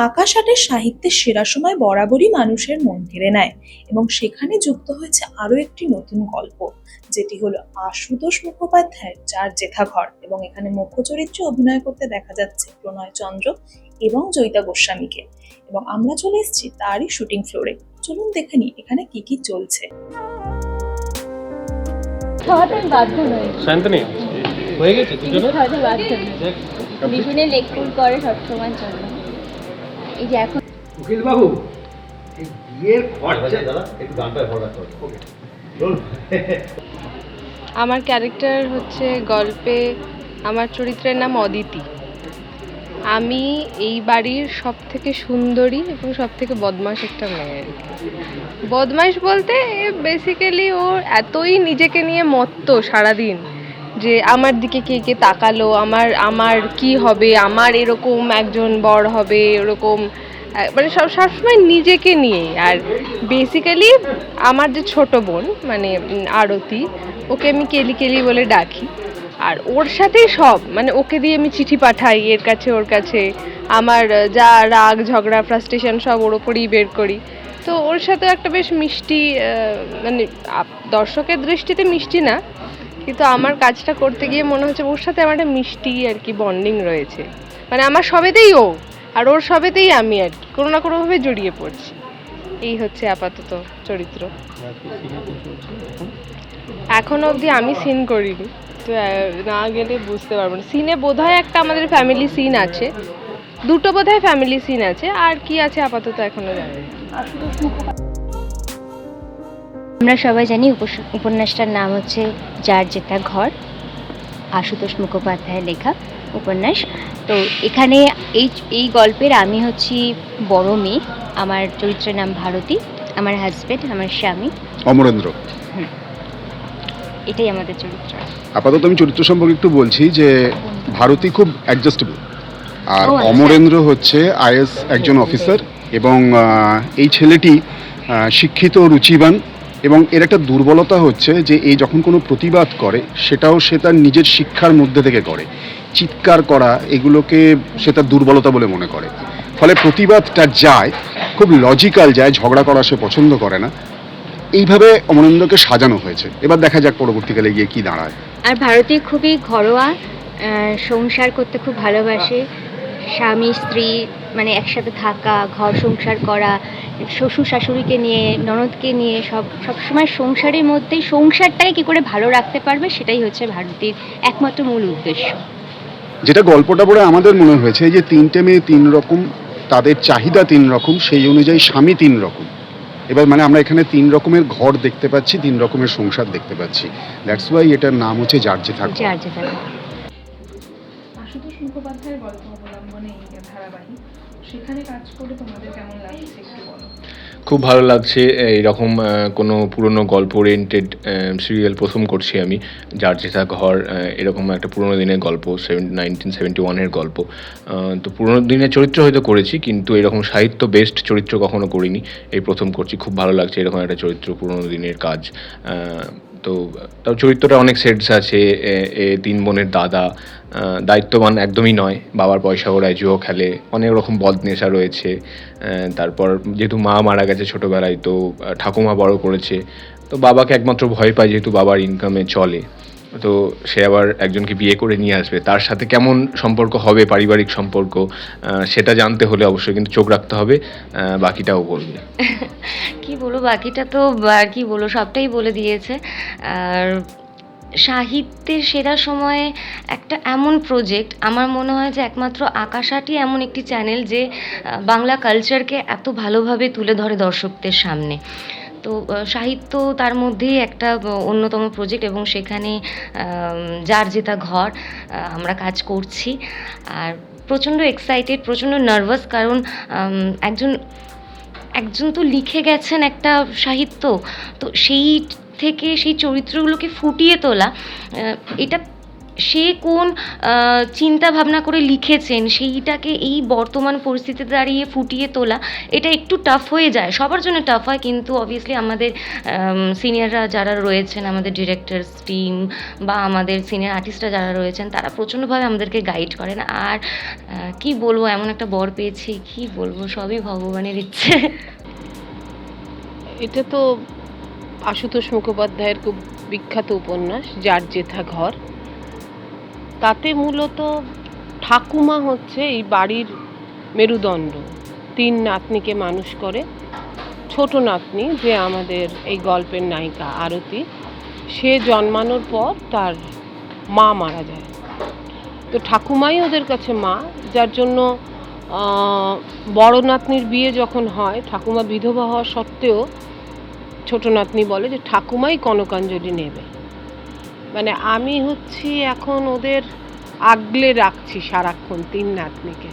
আকাশ আটের সাহিত্যের সেরা সময় বরাবরই মানুষের মন কেড়ে নেয় এবং সেখানে যুক্ত হয়েছে আরও একটি নতুন গল্প যেটি হলো আশুতোষ মুখোপাধ্যায়ের যার জেঠা ঘর এবং এখানে মুখ্য চরিত্রে অভিনয় করতে দেখা যাচ্ছে প্রণয় চন্দ্র এবং জয়িতা গোস্বামীকে। এবং আমরা চলে এসেছি তারই শুটিং ফ্লোরে। চলুন দেখে নিই এখানে কি কি চলছে। শান্তনি হয়ে গেছে দুজনে বাধ্য লেগ পুল করে সবসময়ের জন্য এই যে এখন উকিল বাবু এই বিয়ের খরচা দাদা একটু গানটা আমার ক্যারেক্টার হচ্ছে গল্পে আমার চরিত্রের নাম অদিতি। আমি এই বাড়ির সব থেকে সুন্দরী এবং সব থেকে বদমাস একটা মেয়ে। আর কি। বদমাস বলতে বেসিক্যালি ও এতই নিজেকে নিয়ে মত্ত সারাদিন। যে আমার দিকে কে কে তাকালো, আমার আমার কি হবে, আমার এরকম একজন বর হবে, এরকম মানে সব, সবসময় নিজেকে নিয়ে। আর বেসিক্যালি আমার যে ছোট বোন মানে আরতি, ওকে আমি কেলি কেলি বলে ডাকি। আর ওর সাথেই সব মানে ওকে দিয়ে আমি চিঠি পাঠাই, এর কাছে, ওর কাছে। আমার যা রাগ, ঝগড়া ফ্রাস্ট্রেশন সব ওর ওপরেই বের করি। তো ওর সাথে একটা বেশ মিষ্টি মানে দর্শকের দৃষ্টিতে মিষ্টি না কিন্তু আমার কাজটা করতে গিয়ে মনে হচ্ছে ওর সাথে আমার একটা মিষ্টি আর কি বন্ডিং রয়েছে। মানে আমার সবেতেই ও, আর ওর সবেতেই আমি আর কি, কোনো না কোনোভাবে জড়িয়ে পড়ছি। এই হচ্ছে আপাতত চরিত্র। এখনও অবধি আমি সিন করিনি, তো না গেলে বুঝতে পারব না। সিনে বোধহয় একটা আমাদের ফ্যামিলি সিন আছে। দুটো বোধহয় ফ্যামিলি সিন আছে, আর কি আছে আপাতত এখনও জানি। আমরা সবাই জানি উপন্যাসটার নাম হচ্ছে যার যেটা ঘর আশুতোষ মুখোপাধ্যায়ের লেখা উপন্যাস। তো এখানে এই এই গল্পের আমি হচ্ছি বড় মেয়ে আমার চরিত্রের নাম ভারতী আমার হাজবেন্ড আমার স্বামী। অমরেন্দ্র। এটাই আমাদের চরিত্র। আপাতত আমি চরিত্র সম্পর্কে একটু বলছি যে ভারতী খুব অ্যাডজাস্টেবল আর আচ্ছা। অমরেন্দ্র হচ্ছে আইএস একজন অফিসার এবং এই ছেলেটি শিক্ষিত রুচিবান। এবং এর একটা দুর্বলতা হচ্ছে যে এই যখন কোনো প্রতিবাদ করে, সেটাও সে তার নিজের শিক্ষার মধ্যে থেকে করে। চিৎকার করা, এগুলোকে সে তার দুর্বলতা বলে মনে করে। ফলে প্রতিবাদটা যায়, খুব লজিক্যাল যায়, ঝগড়া করা সে পছন্দ করে না। এইভাবে অমরেন্দ্রকে সাজানো হয়েছে। এবার দেখা যাক পরবর্তীকালে গিয়ে কি দাঁড়ায়। আর ভারতী খুবই ঘরোয়া সংসার করতে খুব ভালোবাসে। স্বামী স্ত্রী মানে একসাথে থাকা ঘর সংসার করা শ্বশুর শাশুড়িকে নিয়ে ননদকে নিয়ে সব সবসময় সংসারের মধ্যেই সংসারটাকে কী করে ভালো রাখতে পারবে সেটাই হচ্ছে ভারতীর একমাত্র মূল উদ্দেশ্য। যেটা গল্পটা পড়ে আমাদের মনে হয়েছে যে তিনটে মেয়ে তিন রকম তাদের চাহিদা তিন রকম সেই অনুযায়ী স্বামী তিন রকম। এবার মানে আমরা এখানে তিন রকমের ঘর দেখতে পাচ্ছি তিন রকমের সংসার দেখতে পাচ্ছি। দ্যাটস ওয়াই এটার নাম হচ্ছে যার যে থাকবে যার যেটা আশুতোষ মুখোপাধ্যায়ের গল্প। এই ধারাবাহিক, সেখানে কাজ করে তোমাদের কেমন লাগছে একটু বলো? খুব ভালো লাগছে, এইরকম কোনো পুরনো গল্প ওরিয়েন্টেড সিরিয়াল প্রথম করছি আমি, যার যেটা ঘর এরকম একটা পুরনো দিনের গল্প নাইনটিন সেভেন্টি ওয়ানের গল্প। তো পুরনো দিনের চরিত্র হয়তো করেছি, কিন্তু এরকম সাহিত্য বেস্ট চরিত্র কখনো করিনি, এই প্রথম করছি, খুব ভালো লাগছে এরকম একটা চরিত্র, পুরনো দিনের কাজ। তো, তার চরিত্রটা অনেক সেটস আছে, এ তিন বোনের দাদা দায়িত্ববান একদমই নয়, বাবার পয়সা ওরায় জুয়ো খেলে, অনেক রকম বদ নেশা রয়েছে তারপর যেহেতু মা মারা গেছে ছোটোবেলায়, তো ঠাকুমা বড় করেছে, তো বাবাকে একমাত্র ভয় পায় যেহেতু বাবার ইনকামে চলে। তো সে আবার একজনকে বিয়ে করে নিয়ে আসবে। তার সাথে কেমন সম্পর্ক হবে, পারিবারিক সম্পর্ক সেটা জানতে হলে অবশ্যই কিন্তু চোখ রাখতে হবে বাকিটাও বলবে। কি বলব, বাকিটা তো আর কি বলব, সবটাই বলে দিয়েছে। আর সাহিত্যের সেরা সময়ে একটা এমন প্রজেক্ট আমার মনে হয় যে একমাত্র আকাশাটি এমন একটি চ্যানেল যে বাংলা কালচারকে এত ভালোভাবে তুলে ধরে দর্শকদের সামনে। তো সাহিত্য তার মধ্যেই একটা অন্যতম প্রজেক্ট এবং সেখানে যার যেটা ঘর আমরা কাজ করছি। আর প্রচণ্ড এক্সাইটেড প্রচণ্ড নার্ভাস কারণ একজন একজন তো লিখে গেছেন একটা সাহিত্য, তো সেই থেকে সেই চরিত্রগুলোকে ফুটিয়ে তোলা এটা সে কোন চিন্তা ভাবনা করে লিখেছেন, সেইটাকে এই বর্তমান পরিস্থিতিতে দাঁড়িয়ে ফুটিয়ে তোলা, এটা একটু টাফ হয়ে যায়। সবার জন্য টাফ হয়, কিন্তু অবভিয়াসলি আমাদের সিনিয়ররা যারা রয়েছেন, আমাদের ডিরেক্টরস টিম বা আমাদের সিনিয়র আর্টিস্টরা যারা রয়েছেন, তারা প্রচণ্ডভাবে আমাদেরকে গাইড করেন। আর কি বলব, এমন একটা বর পেয়েছি, কি বলব, সবই ভগবানের ইচ্ছে। এটা তো আশুতোষ মুখোপাধ্যায়ের খুব বিখ্যাত উপন্যাস, যার জেঠা ঘর। তাতে মূলত ঠাকুমা হচ্ছে এই বাড়ির মেরুদণ্ড। তিন নাতনিকে মানুষ করে। ছোট নাতনি যে আমাদের এই গল্পের নায়িকা আরতি, সে জন্মানোর পর তার মা মারা যায়। তো ঠাকুমাই ওদের কাছে মা, যার জন্য বড় নাতনির বিয়ে যখন হয়, ঠাকুমা বিধবা হওয়া সত্ত্বেও ছোট নাতনি বলে যে ঠাকুমাই কনকাঞ্জলি নেবে। মানে আমি হচ্ছি এখন ওদের আগলে রাখছি সারাক্ষণ তিন নাতনিকে।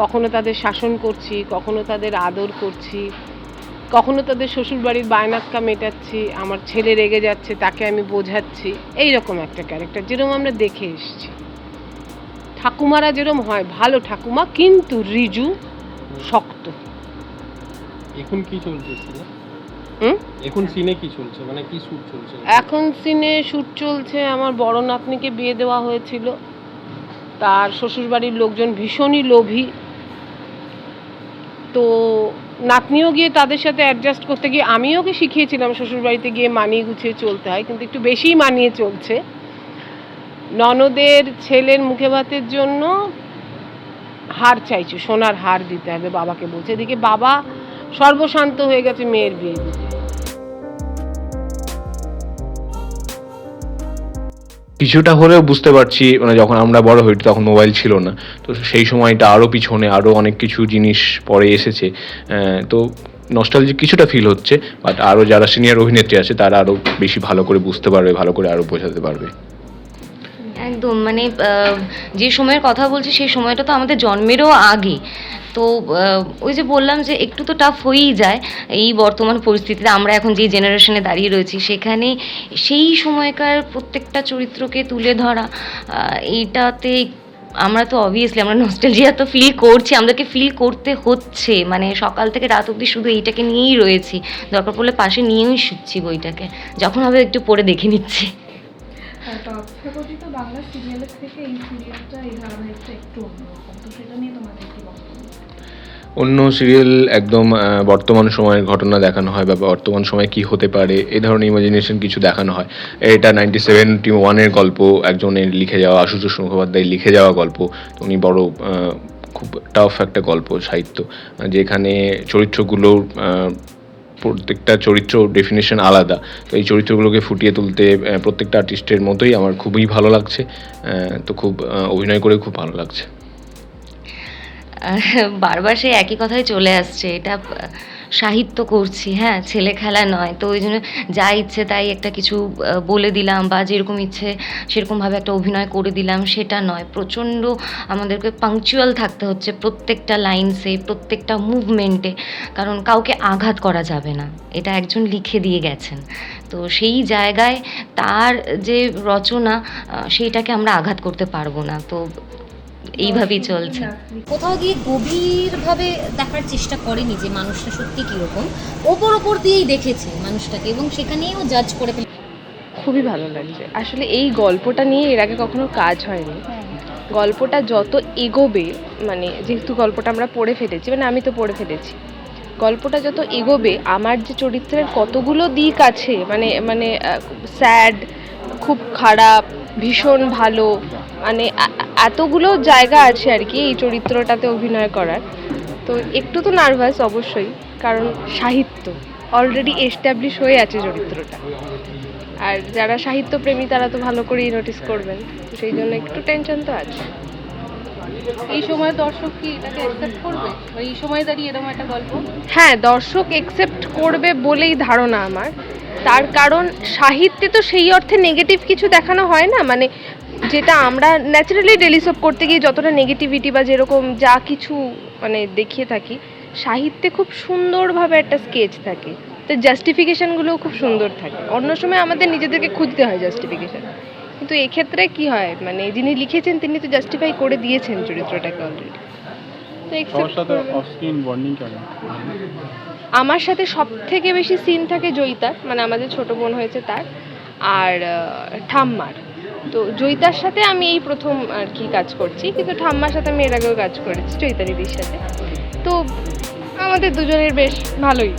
কখনো তাদের শাসন করছি কখনো তাদের আদর করছি কখনো তাদের শ্বশুরবাড়ির বায়নাক্কা মেটাচ্ছি আমার ছেলে রেগে যাচ্ছে তাকে আমি বোঝাচ্ছি এই রকম একটা ক্যারেক্টার যেরকম আমরা দেখে এসছি। ঠাকুমারা যেরকম হয় ভালো ঠাকুমা কিন্তু রিজু শক্ত। এখন কি চলছে? এখন সিনে কি চলছে? মানে কি শুট চলছে? এখন সিনে শ্যুট চলছে। আমার বড় নাতনিকে বিয়ে দেওয়া হয়েছিল। তার শ্বশুরবাড়ির লোকজন ভীষণই লোভী। তো নাতনিও গিয়ে তাদের সাথে অ্যাডজাস্ট করতে গিয়ে আমিও ওকে শিখিয়েছিলাম শ্বশুরবাড়িতে গিয়ে মানিয়ে গুছিয়ে চলতে হয়। কিন্তু একটু বেশিই মানিয়ে চলছে। ননদের ছেলের মুখে ভাতের জন্য হার চাইছে। সোনার হার দিতে হবে বাবাকে বলছে। এদিকে বাবা সর্বশান্ত হয়ে গেছে মেয়ের বিয়ে। কিছুটা হলেও বুঝতে পারছি মানে যখন আমরা বড় হই তখন মোবাইল ছিল না। তো সেই সময়টা আরও পিছনে আরও অনেক কিছু জিনিস পরে এসেছে। তো নস্টালজিক কিছুটা ফিল হচ্ছে বাট আরও যারা সিনিয়র অভিনেত্রী আছে তারা আরও বেশি ভালো করে বুঝতে পারবে, ভালো করে আরও বোঝাতে পারবে। একদম মানে যে সময়ের কথা বলছি সেই সময়টা তো আমাদের জন্মেরও আগে। তো ওই যে বললাম যে একটু তো টাফ হয়েই যায় এই বর্তমান পরিস্থিতিতে। আমরা এখন যে জেনারেশনে দাঁড়িয়ে রয়েছি, সেখানে সেই সময়কার প্রত্যেকটা চরিত্রকে তুলে ধরা এইটাতে আমরা তো অবভিয়াসলি আমরা নস্টালজিয়া তো ফিল করছি আমাদেরকে ফিল করতে হচ্ছে? মানে সকাল থেকে রাত অবধি শুধু এইটাকে নিয়েই রয়েছি। দরকার পড়লে পাশে নিয়েই শুচ্ছি বইটাকে। যখন হবে একটু পড়ে দেখে নিচ্ছি। তথাকথিত বাংলা সিরিয়ালের থেকে এই সিরিয়ালটা এই ধারাবাহিকটা একটু অন্যরকম। তো সেটা নিয়ে তোমাদের অন্য সিরিয়াল একদম বর্তমান সময়ের ঘটনা দেখানো হয় বা বর্তমান সময়ে কি হতে পারে এই ধরনের ইমাজিনেশন কিছু দেখানো হয়। এটা নাইনটি সেভেন্টি ওয়ানের গল্প একজনের লিখে যাওয়া, আশুতোষ মুখোপাধ্যায় লিখে যাওয়া গল্প। উনি বড় খুব টাফ একটা গল্প, সাহিত্য, যেখানে চরিত্রগুলোর প্রত্যেকটা চরিত্র ডেফিনেশন আলাদা। তো এই চরিত্রগুলোকে ফুটিয়ে তুলতে প্রত্যেকটা আর্টিস্টের মতোই আমার খুবই ভালো লাগছে। তো খুব অভিনয় করে খুব ভালো লাগছে। বারবার সেই একই কথাই চলে আসছে। এটা সাহিত্য করছি হ্যাঁ ছেলে খেলা নয়। তো ওই জন্য যা ইচ্ছে তাই একটা কিছু বলে দিলাম বা যেরকম ইচ্ছে সেরকমভাবে একটা অভিনয় করে দিলাম, সেটা নয়। প্রচণ্ড আমাদেরকে পাংচুয়াল থাকতে হচ্ছে প্রত্যেকটা লাইনসে প্রত্যেকটা মুভমেন্টে কারণ কাউকে আঘাত করা যাবে না। এটা একজন লিখে দিয়ে গেছেন। তো সেই জায়গায় তার যে রচনা সেইটাকে আমরা আঘাত করতে পারব না। তো এইভাবেই চলছে। কোথাও গিয়ে গভীরভাবে দেখার চেষ্টা করেনি যে মানুষটা সত্যি কীরকম। ওপর ওপর দিয়েই দেখেছে মানুষটাকে এবং সেখানেও জাজ করে ফেলে। খুবই ভালো লাগছে। আসলে এই গল্পটা নিয়ে এর আগে কখনো কাজ হয়নি। গল্পটা যত এগোবে মানে যেহেতু গল্পটা আমরা পড়ে ফেলেছি মানে আমি তো পড়ে ফেলেছি। গল্পটা যত এগোবে আমার যে চরিত্রের কতগুলো দিক আছে মানে মানে স্যাড খুব খারাপ ভীষণ ভালো মানে এতগুলো জায়গা আছে আর কি এই চরিত্রটাতে অভিনয় করার। তো একটু তো নার্ভাস অবশ্যই কারণ সাহিত্য অলরেডি এস্টাবলিশ হয়ে আছে চরিত্রটা। আর যারা সাহিত্যপ্রেমী তারা তো ভালো করেই নোটিস করবেন সেই জন্য একটু টেনশন তো আছে। এই সময় দর্শক কি এটাকে অ্যাকসেপ্ট করবে? এই সময় দাঁড়িয়ে এরকম একটা গল্প? হ্যাঁ দর্শক একসেপ্ট করবে বলেই ধারণা আমার। তার কারণ সাহিত্যে তো সেই অর্থে নেগেটিভ কিছু দেখানো হয় না মানে যেটা আমরা ন্যাচারালি ডেলিসপ করতে গিয়ে যতটা নেগেটিভিটি বা যেরকম যা কিছু মানে দেখিয়ে থাকি সাহিত্যে খুব সুন্দরভাবে একটা স্কেচ থাকে। তো জাস্টিফিকেশনগুলোও খুব সুন্দর থাকে। অন্য সময় আমাদের নিজেদেরকে খুঁজতে হয় জাস্টিফিকেশন কিন্তু এক্ষেত্রে কি হয়? মানে যিনি লিখেছেন তিনি তো জাস্টিফাই করে দিয়েছেন চরিত্রটাকে অলরেডি আমার সাথে সব থেকে বেশি সিন থাকে জয়িতার মানে আমাদের ছোট বোন হয়েছে তার আর ঠাম্মার। তো জয়িতার সাথে আমি এই প্রথম আর কি কাজ করছি কিন্তু ঠাম্মার সাথে আমি এর আগেও কাজ করেছি জয়িতা দিদির সাথে। তো আমাদের দুজনের বেশ ভালোই।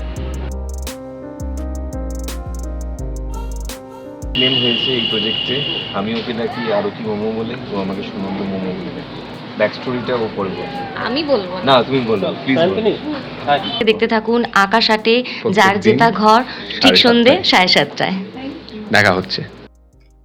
ক্লেম হয়েছে এই প্রজেক্টে আমি ওকে ডাকি আরতি মোমো বলে ও আমাকে সুনন্দ মোমো বলে ব্যাক স্টোরিটা ও পরে আমি বলব না। তুমি বলো প্লিজ দেখতে থাকুন আকাশ আটে যার যেটা ঘর ঠিক সন্ধে সাড়ে সাতটায়। দেখা হচ্ছে।